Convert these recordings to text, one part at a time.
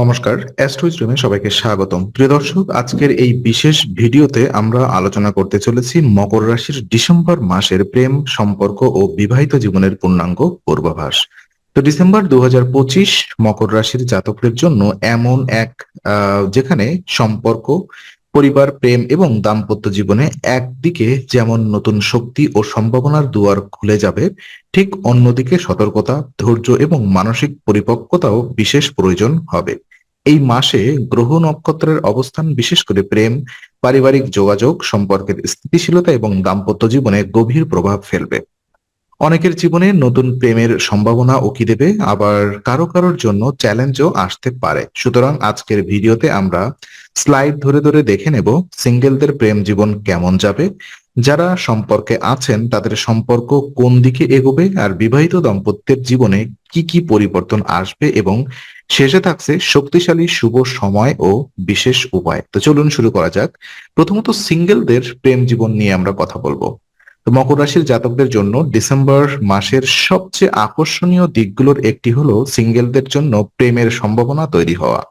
নমস্কার অ্যাস্ট্রো স্ট্রিমে সবাইকে স্বাগতম। প্রিয় দর্শক, আজকের এই বিশেষ ভিডিওতে আমরা আলোচনা করতে চলেছি মকর রাশির ডিসেম্বর মাসের প্রেম, সম্পর্ক ও বিবাহিত জীবনের পূর্ণাঙ্গ পূর্বাভাস। তো ডিসেম্বর দুহাজার পঁচিশ মকর রাশির জাতকদের জন্য এমন এক যেখানে সম্পর্ক, পরিবার, প্রেম এবং দাম্পত্য জীবনে একদিকে যেমন নতুন শক্তি ও সম্ভাবনার দুয়ার খুলে যাবে, ঠিক অন্যদিকে সতর্কতা, ধৈর্য এবং মানসিক পরিপক্কতাও বিশেষ প্রয়োজন হবে। এই মাসে গ্রহ নক্ষত্রের অবস্থান, বিশেষ করে প্রেম, পারিবারিক যোগাযোগ সম্পর্কের স্থিতিশীলতা এবং দাম্পত্য জীবনে গভীর প্রভাব ফেলবে। অনেকের জীবনে নতুন প্রেমের সম্ভাবনা উকি দেবে, আবার কারও কারোর জন্য চ্যালেঞ্জও আসতে পারে। সুতরাং আজকের ভিডিওতে আমরা স্লাইড ধরে ধরে দেখে নেব সিঙ্গেলদের প্রেম জীবন কেমন যাবে, যারা সম্পর্কে আছেন, তাদের সম্পর্ক কোন দিকে এগোবে, আর বিবাহিত দম্পত্যের জীবনে কি কি পরিবর্তন আসবে এবং শেষে থাকছে শক্তিশালী শুভ সময় ও বিশেষ উপায়। তো চলুন শুরু করা যাক। প্রথমত সিঙ্গেলদের প্রেম জীবন নিয়ে আমরা কথা বলব। তো মকর রাশির জাতকদের জন্য ডিসেম্বর মাসের সবচেয়ে আকর্ষণীয় দিকগুলোর একটি হলো সিঙ্গেলদের জন্য প্রেমের সম্ভাবনা তৈরি হওয়া।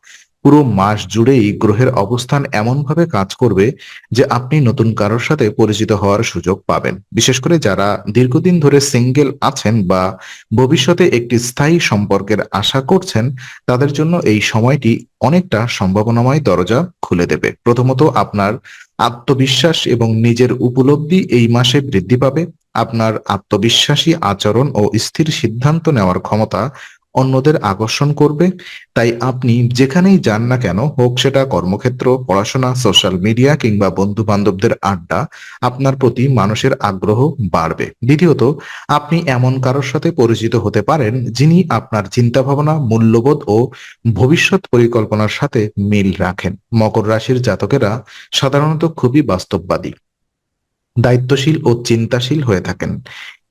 পুরো মাস জুড়েই গ্রহের অবস্থান এমনভাবে কাজ করবে যে আপনি নতুন কারোর সাথে পরিচিত হওয়ার সুযোগ পাবেন। বিশেষ করে যারা দীর্ঘদিন ধরে সিঙ্গেল আছেন বা ভবিষ্যতে একটি স্থায়ী সম্পর্কের আশা করছেন, তাদের জন্য এই সময়টি অনেকটা সম্ভাবনাময় দরজা খুলে দেবে। প্রথমত আপনার আত্মবিশ্বাস এবং নিজের উপলব্ধি এই মাসে বৃদ্ধি পাবে। আপনার আত্মবিশ্বাসী আচরণ ও স্থির সিদ্ধান্ত নেওয়ার ক্ষমতা অন্যদের আকর্ষণ করবে। তাই আপনি যেখানেই যান না কেন, হোক সেটা কর্মক্ষেত্র, পড়াশোনা সোশ্যাল মিডিয়া কিংবা বন্ধু বান্ধবদের আড্ডা, আপনার প্রতি মানুষের আগ্রহ বাড়বে। দ্বিতীয়ত, আপনি এমন কারোর সাথে পরিচিত হতে পারেন যিনি আপনার চিন্তা ভাবনা মূল্যবোধ ও ভবিষ্যৎ পরিকল্পনার সাথে মিল রাখেন। মকর রাশির জাতকেরা সাধারণত খুবই বাস্তববাদী। দায়িত্বশীল ও চিন্তাশীল হয়ে থাকেন।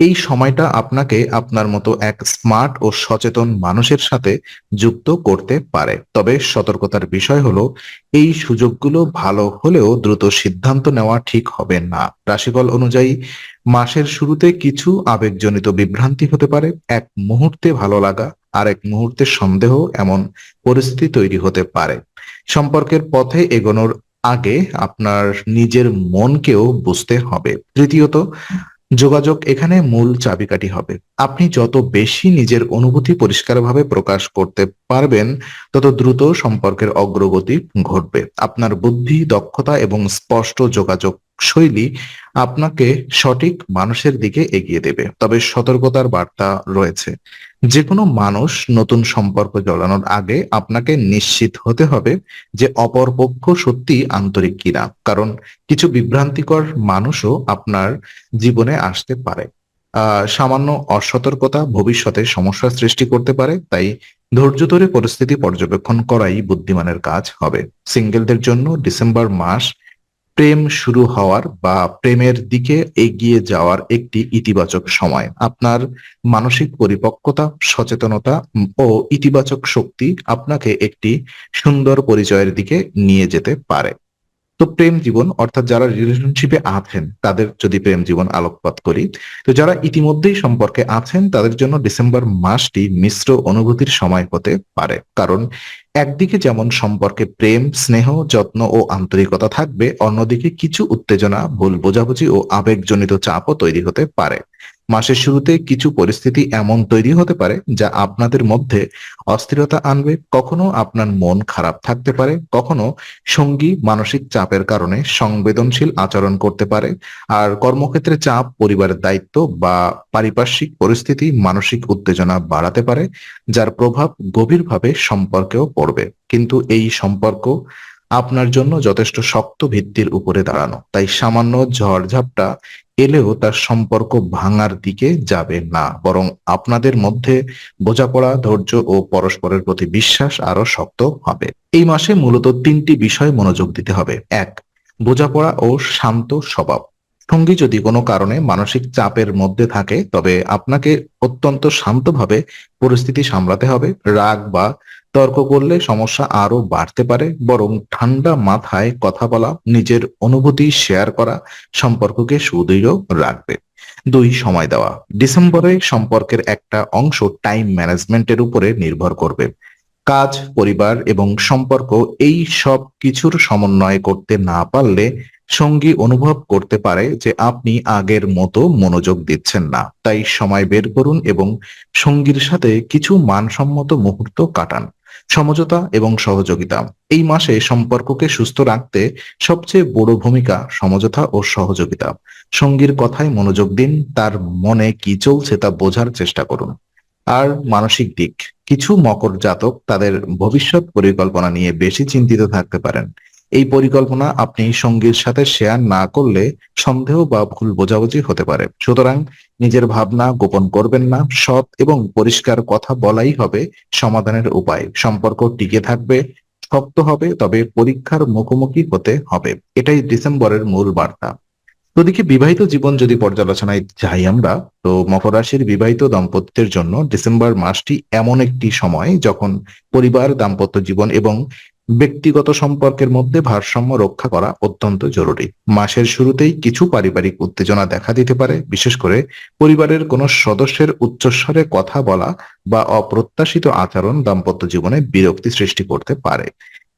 এই সময়টা আপনাকে আপনার মতো এক স্মার্ট ও সচেতন মানুষের সাথে যুক্ত করতে পারে। তবে সতর্কতার বিষয় হলো, এই সুযোগগুলো ভালো হলেও দ্রুত সিদ্ধান্ত নেওয়া ঠিক হবে না। রাশিফল অনুযায়ী, মাসের শুরুতে কিছু আবেগজনিত বিভ্রান্তি হতে পারে, এক মুহূর্তে ভালো লাগা আর এক মুহূর্তে সন্দেহ এমন পরিস্থিতি তৈরি হতে পারে। সম্পর্কের পথে এগোনোর আগে আপনার নিজের মনকেও বুঝতে হবে। তৃতীয়ত, যোগাযোগ এখানে মূল চাবিকাঠি হবে। আপনি যত বেশি নিজের অনুভূতি পরিষ্কারভাবে প্রকাশ করতে পারবেন, তত দ্রুত সম্পর্কের অগ্রগতি ঘটবে। আপনার বুদ্ধি, দক্ষতা এবং স্পষ্ট যোগাযোগ শৈলী আপনাকে সঠিক মানুষের দিকে এগিয়ে দেবে। তবে সতর্কতার বার্তা রয়েছে। যে কোনো মানুষ নতুন সম্পর্ক জড়ানোর আগে আপনাকে নিশ্চিত হতে হবে যে অপর পক্ষ সত্যি আন্তরিক কিনা। কারণ কিছু বিভ্রান্তিকর মানুষও আপনার জীবনে আসতে পারে। সামান্য অসতর্কতা ভবিষ্যতে সমস্যার সৃষ্টি করতে পারে, তাই ধৈর্য ধরে পরিস্থিতি পর্যবেক্ষণ করাই বুদ্ধিমানের কাজ হবে। সিঙ্গেলদের জন্য ডিসেম্বর মাস প্রেম শুরু হওয়ার বা প্রেমের দিকে এগিয়ে যাওয়ার একটি ইতিবাচক সময়। আপনার মানসিক পরিপক্কতা, সচেতনতা ও ইতিবাচক শক্তি আপনাকে একটি সুন্দর পরিচয়ের দিকে নিয়ে যেতে পারে। তো প্রেম জীবন, অর্থাৎ যারা রিলেশনশিপে আছেন, তাদের যদি প্রেম জীবন আলোকপাত করি, তো যারা ইতিমধ্যেই সম্পর্কে আছেন, তাদের জন্য ডিসেম্বর মাসটি মিশ্র অনুভূতির সময় হতে পারে। কারণ একদিকে যেমন সম্পর্কে প্রেম, স্নেহ, যত্ন ও আন্তরিকতা থাকবে, অন্যদিকে কিছু উত্তেজনা, ভুল বোঝাবুঝি ও আবেগজনিত চাপও তৈরি হতে পারে। মাসের শুরুতে কিছু পরিস্থিতি এমন তৈরি হতে পারে যা আপনাদের মধ্যে অস্থিরতা আনবে, কখনো আপনার মন খারাপ থাকতে পারে, কখনো সঙ্গী মানসিক চাপের কারণে সংবেদনশীল আচরণ করতে পারে, আর কর্মক্ষেত্রে চাপ, পরিবারের দায়িত্ব বা পারিপার্শ্বিক পরিস্থিতি মানসিক উত্তেজনা বাড়াতে পারে, যার প্রভাব গভীরভাবে সম্পর্কেও পড়বে। কিন্তু এই সম্পর্ক আপনার জন্য যথেষ্ট শক্ত ভিত্তির উপরে দাঁড়ানো। তাই সামান্য ঝড়ঝাপটা এলেও তার সম্পর্ক ভাঙার দিকে যাবে না, বরং আপনাদের মধ্যে বোঝাপড়া, ধৈর্য ও পরস্পরের প্রতি বিশ্বাস আরও শক্ত হবে। এই মাসে মূলত তিনটি বিষয় মনোযোগ দিতে হবে। এক, বোঝাপড়া ও শান্ত স্বভাব। সঙ্গী যদি কোনো কারণে মানসিক চাপের মধ্যে থাকে, তবে আপনাকে অত্যন্ত শান্তভাবে পরিস্থিতি সামলাতে হবে। রাগ বা তর্ক করলে সমস্যা আরও বাড়তে পারে, বরং ঠান্ডা মাথায় কথা বলা, নিজের অনুভূতি শেয়ার করা, সম্পর্ককে সুদৃঢ় রাখবে। দুই, সময় দেওয়া। ডিসেম্বরে সম্পর্কের একটা অংশ টাইম ম্যানেজমেন্টের উপরে নির্ভর করবে। কাজ, পরিবার এবং সম্পর্ক এই সব কিছুর সমন্বয় করতে না পারলে সঙ্গী অনুভব করতে পারে যে আপনি আগের মতো মনোযোগ দিচ্ছেন না। তাই সময় বের করুন এবং সঙ্গীর সাথে কিছু মানসম্মত মুহূর্ত কাটান। সমঝোতা এবং সহযোগিতা। এই মাসে সম্পর্ককে সুস্থ রাখতে সবচেয়ে বড় ভূমিকা সমঝোতা ও সহযোগিতা। সঙ্গীর কথায় মনোযোগ দিন, তার মনে কি চলছে তা বোঝার চেষ্টা করুন। আর মানসিক দিক, কিছু মকর জাতক তাদের ভবিষ্যৎ পরিকল্পনা নিয়ে বেশি চিন্তিত থাকতে পারেন। এই পরিকল্পনা আপনি সঙ্গীর সাথে শেয়ার না করলে সন্দেহ বা ভুল বোঝাবুঝি হতে পারে। সুতরাং নিজের ভাবনা গোপন করবেন না, সৎ এবং পরিষ্কার কথা বলাই হবে সমাধানের উপায়। সম্পর্ক টিকে থাকবে, শক্ত হবে, তবে পরীক্ষার মুখোমুখি হতে হবে। এটাই ডিসেম্বরের মূল বার্তা। ওদিকে বিবাহিত জীবন যদি পর্যালোচনায় যাই আমরা, তো মকর রাশির বিবাহিত দাম্পত্যের জন্য ডিসেম্বর মাসটি এমন একটি সময় যখন পরিবার, দাম্পত্য জীবন এবং ব্যক্তিগত সম্পর্কের মধ্যে ভারসাম্য রক্ষা করা অত্যন্ত জরুরি। মাসের শুরুতেই কিছু পারিবারিক উত্তেজনা দেখা দিতে পারে, বিশেষ করে পরিবারের কোনো সদস্যের উচ্চস্বরে কথা বলা বা অপ্রত্যাশিত আচরণ দাম্পত্য জীবনে বিরক্তি সৃষ্টি করতে পারে।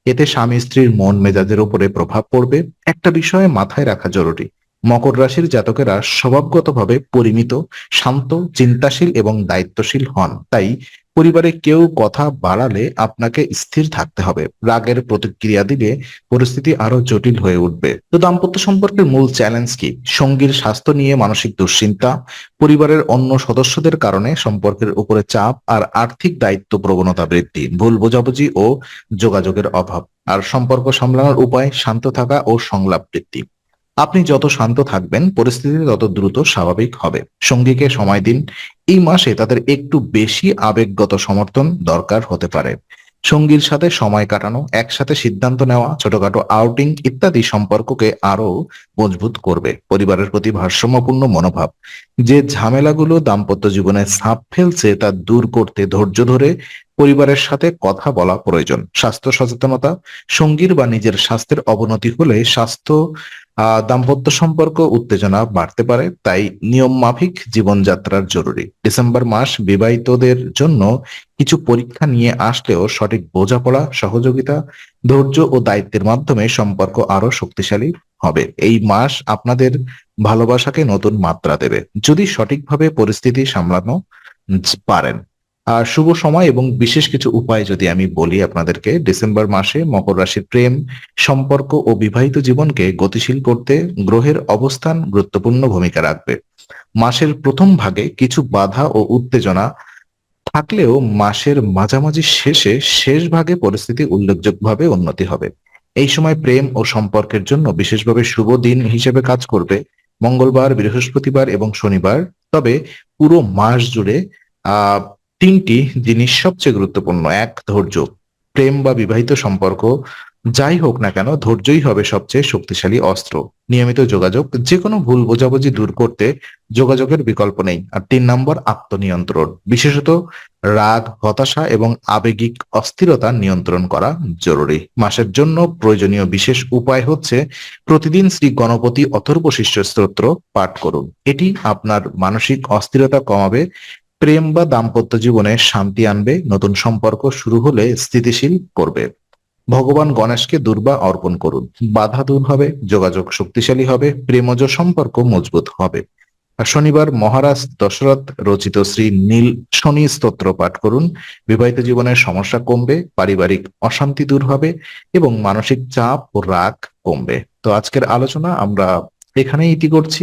এতে স্বামী স্ত্রীর মন মেজাজের উপরে প্রভাব পড়বে। একটা বিষয়ে মাথায় রাখা জরুরি। মকর রাশির জাতকেরা স্বভাবগতভাবে পরিমিত, শান্ত, চিন্তাশীল এবং দায়িত্বশীল হন। তাই পরিবারে কেউ কথা বাড়ালে আপনাকে স্থির থাকতে হবে। রাগের প্রতিক্রিয়া দিলে পরিস্থিতি আরও জটিল হয়ে উঠবে। তো দাম্পত্য সম্পর্কের মূল চ্যালেঞ্জ কি? সঙ্গীর স্বাস্থ্য নিয়ে মানসিক দুশ্চিন্তা, পরিবারের অন্য সদস্যদের কারণে সম্পর্কের উপরে চাপ আর আর্থিক দায়িত্ব প্রবণতা বৃদ্ধি, ভুল বোঝাবুঝি ও যোগাযোগের অভাব। আর সম্পর্ক সামলানোর উপায় শান্ত থাকা ও সংলাপ বৃদ্ধি। আপনি যত শান্ত থাকবেন, পরিস্থিতি তত দ্রুত স্বাভাবিক হবে। সঙ্গীকে সময় দিন। এই মাসে তাদের একটু বেশি আবেগগত সমর্থন দরকার হতে পারে। সঙ্গীর সাথে সময় কাটানো, একসাথে সিদ্ধান্ত নেওয়া, ছোটখাটো আউটিং ইত্যাদি সম্পর্ককে আরও মজবুত করবে। পরিবারের প্রতি ভারসাম্যপূর্ণ মনোভাব। যে ঝামেলাগুলো দাম্পত্য জীবনে ছাপ ফেলছে, তা দূর করতে ধৈর্য ধরে পরিবারের সাথে কথা বলা প্রয়োজন। স্বাস্থ্য সচেতনতা, সঙ্গীর বা নিজের স্বাস্থ্যের অবনতি হলে স্বাস্থ্য দাম্পত্য সম্পর্ক উত্তেজনা বাড়তে পারে, তাই নিয়ম মাফিক জীবনযাত্রার জরুরি। ডিসেম্বর মাস বিবাহিতদের জন্য কিছু পরীক্ষা নিয়ে আসলেও সঠিক বোঝাপড়া, সহযোগিতা, ধৈর্য ও দায়িত্বের মাধ্যমে সম্পর্ক আরও শক্তিশালী হবে। এই মাস আপনাদের ভালোবাসাকে নতুন মাত্রা দেবে। যদি সঠিকভাবে পরিস্থিতি সামলানো পারেন। শুভ সময় এবং বিশেষ কিছু উপায় যদি আমি বলি আপনাদেরকে, ডিসেম্বর মাসে মকর রাশির প্রেম, সম্পর্ক ও বিবাহিত জীবনকে গতিশীল করতে গ্রহের অবস্থান গুরুত্বপূর্ণ ভূমিকা রাখবে। মাসের প্রথম ভাগে কিছু বাধা ও উত্তেজনা থাকলেও মাসের মাঝামাঝি শেষে শেষ ভাগে পরিস্থিতি উল্লেখযোগ্যভাবে উন্নতি হবে। এই সময় প্রেম ও সম্পর্কের জন্য বিশেষভাবে শুভ দিন হিসেবে কাজ করবে মঙ্গলবার, বৃহস্পতিবার এবং শনিবার। তবে পুরো মাস জুড়ে, আহ তিনটি জিনিস সবচেয়ে গুরুত্বপূর্ণ। এক, ধৈর্য। প্রেম বা বিবাহিত সম্পর্ক, যাই হোক না কেন, ধৈর্যই হবে সবচেয়ে শক্তিশালী অস্ত্র। নিয়মিত যোগাযোগ যে কোনো ভুল বোঝাবুঝি দূর করতে যোগাযোগের বিকল্প নেই। আর তিন নম্বর, আত্মনিয়ন্ত্রণ। বিশেষত রাগ, হতাশা এবং আবেগিক অস্থিরতা নিয়ন্ত্রণ করা জরুরি। মাসের জন্য প্রয়োজনীয় বিশেষ উপায় হচ্ছে প্রতিদিন শ্রী গণপতি অথর্ব শিষ্য স্তোত্র পাঠ করুন। এটি আপনার মানসিক অস্থিরতা কমাবে প্রেম বা দাম্পত্য জীবনে শান্তি আনবে, নতুন সম্পর্ক শুরু হলে স্থিতিশীল করবে। ভগবান গণেশকে দুর্বা অর্পণ করুন। বাধা দূর হবে, যোগাযোগ শক্তিশালী হবে, প্রেমজ সম্পর্ক মজবুত হবে। শনিবার মহারাজ দশরথ রচিত শ্রী নীল শনি স্তোত্র পাঠ করুন। বিবাহিত জীবনের সমস্যা কমবে, পারিবারিক অশান্তি দূর হবে এবং মানসিক চাপ ও রাগ কমবে। তো আজকের আলোচনা আমরা এখানেই ইতি করছি।